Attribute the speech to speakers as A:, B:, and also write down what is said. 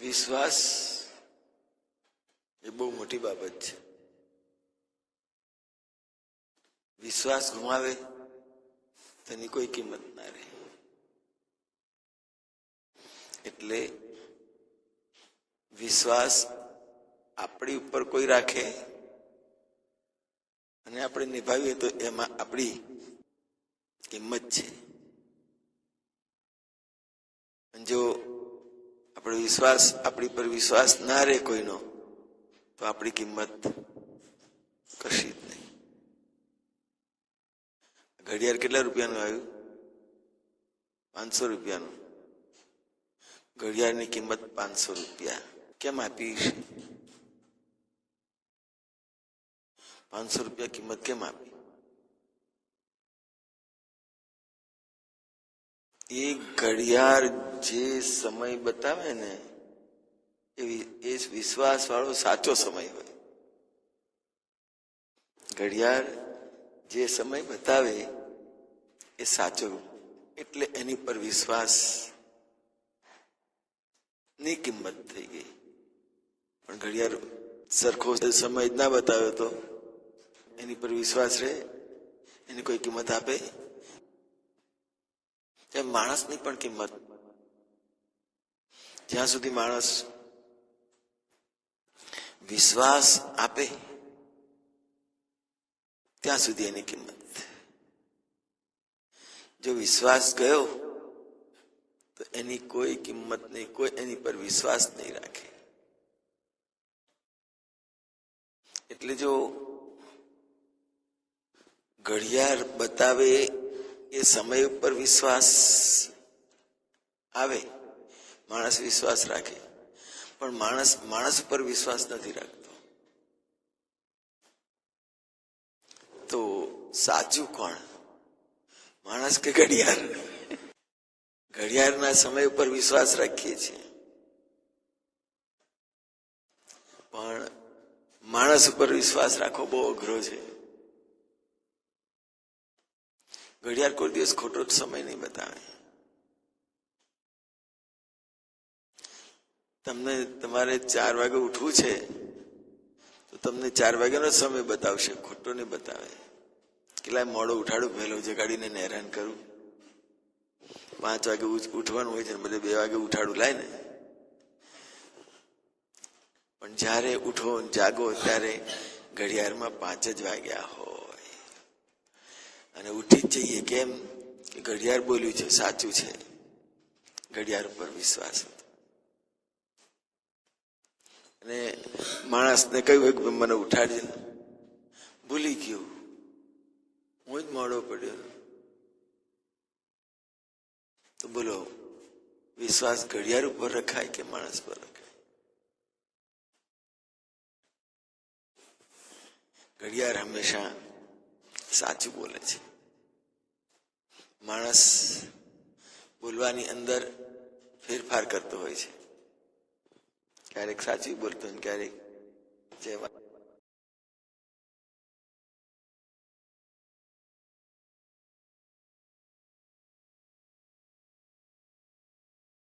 A: વિશ્વાસ એ બહુ મોટી બાબત છે. વિશ્વાસ ગુમાવે તેની કોઈ કિંમત ના રહે. એટલે વિશ્વાસ આપણી ઉપર કોઈ રાખે અને આપણે નિભાવીએ તો એમાં આપણી કિંમત છે. જો આપણો વિશ્વાસ, આપણી પર વિશ્વાસ ના રહે કોઈનો, તો આપણી કિંમત કશી જ નહીં. ઘડિયાળ કેટલા રૂપિયાનું આવ્યું? પાંચસો રૂપિયાનું. ઘડિયાળની કિંમત પાંચસો રૂપિયા. કેમ આપી છે? પાંચસો રૂપિયા કિંમત કેમ આપી? એ ઘડિયાળ જે સમય બતાવે ને એ વિશ્વાસ વાળો સાચો સમય હોય. ઘડિયાળ જે સમય બતાવે, એ સાચો એટલે એની પર વિશ્વાસની કિંમત થઈ ગઈ. પણ ઘડિયાળ સરખો સમય જ ના બતાવ્યો તો એની પર વિશ્વાસ રહે, એની કોઈ કિંમત આપે? માણસની પણ કિંમત જ્યાં સુધી માણસ વિશ્વાસ આપે, ત્યાં સુધી એની કિંમત. જો વિશ્વાસ ગયો, તો એની કોઈ કિંમત નહીં, કોઈ એની પર વિશ્વાસ નહીં રાખે. એટલે જો ઘડિયાળ બતાવે એ સમય ઉપર વિશ્વાસ આવે માણસ વિશ્વાસ રાખે. પણ માણસ માણસ ઉપર વિશ્વાસ નથી રાખતો. તો સાચું કોણ? માણસ કે ઘડિયાળ? ઘડિયાળના સમય ઉપર વિશ્વાસ રાખીએ છીએ. પણ માણસ ઉપર વિશ્વાસ રાખવો બહુ અઘરો છે. ઘડિયાળ કોઈ દિવસ ખોટો સમય નહીં બતાવે. તમને તમારે ચાર વાગે ઉઠવું છે, તો તમને ચાર વાગ્યાનો સમય બતાવશે, ખોટો નહીં બતાવે. કેટલાય મોડો ઉઠાડું પહેલો જગાડીને હેરાન કરું. પાંચ વાગે ઉઠવાનું હોય છે ને, બધે બે વાગે ઉઠાડું લાય ને. પણ જ્યારે ઉઠો, જાગો, ત્યારે ઘડિયાળમાં પાંચ જ વાગ્યા હોય. અને ઉઠી જ જઈએ, કેમ? કે ઘડિયાળ બોલ્યું છે, સાચું છે. ઘડિયાળ ઉપર વિશ્વાસ હતો. અને માણસને કહ્યું હોય કે મને ઉઠાડજે ભૂલી ગયું. હું જ મોડો પડ્યો. તો બોલો, વિશ્વાસ ઘડિયાળ ઉપર રખાય કે માણસ પર રખાય? ઘડિયાળ હંમેશા સાચું બોલે છે. માણસ બોલવાની અંદર ફેરફાર કરતો હોય છે. ક્યારેક સાચી બોલતો ક્યારેક જે વાત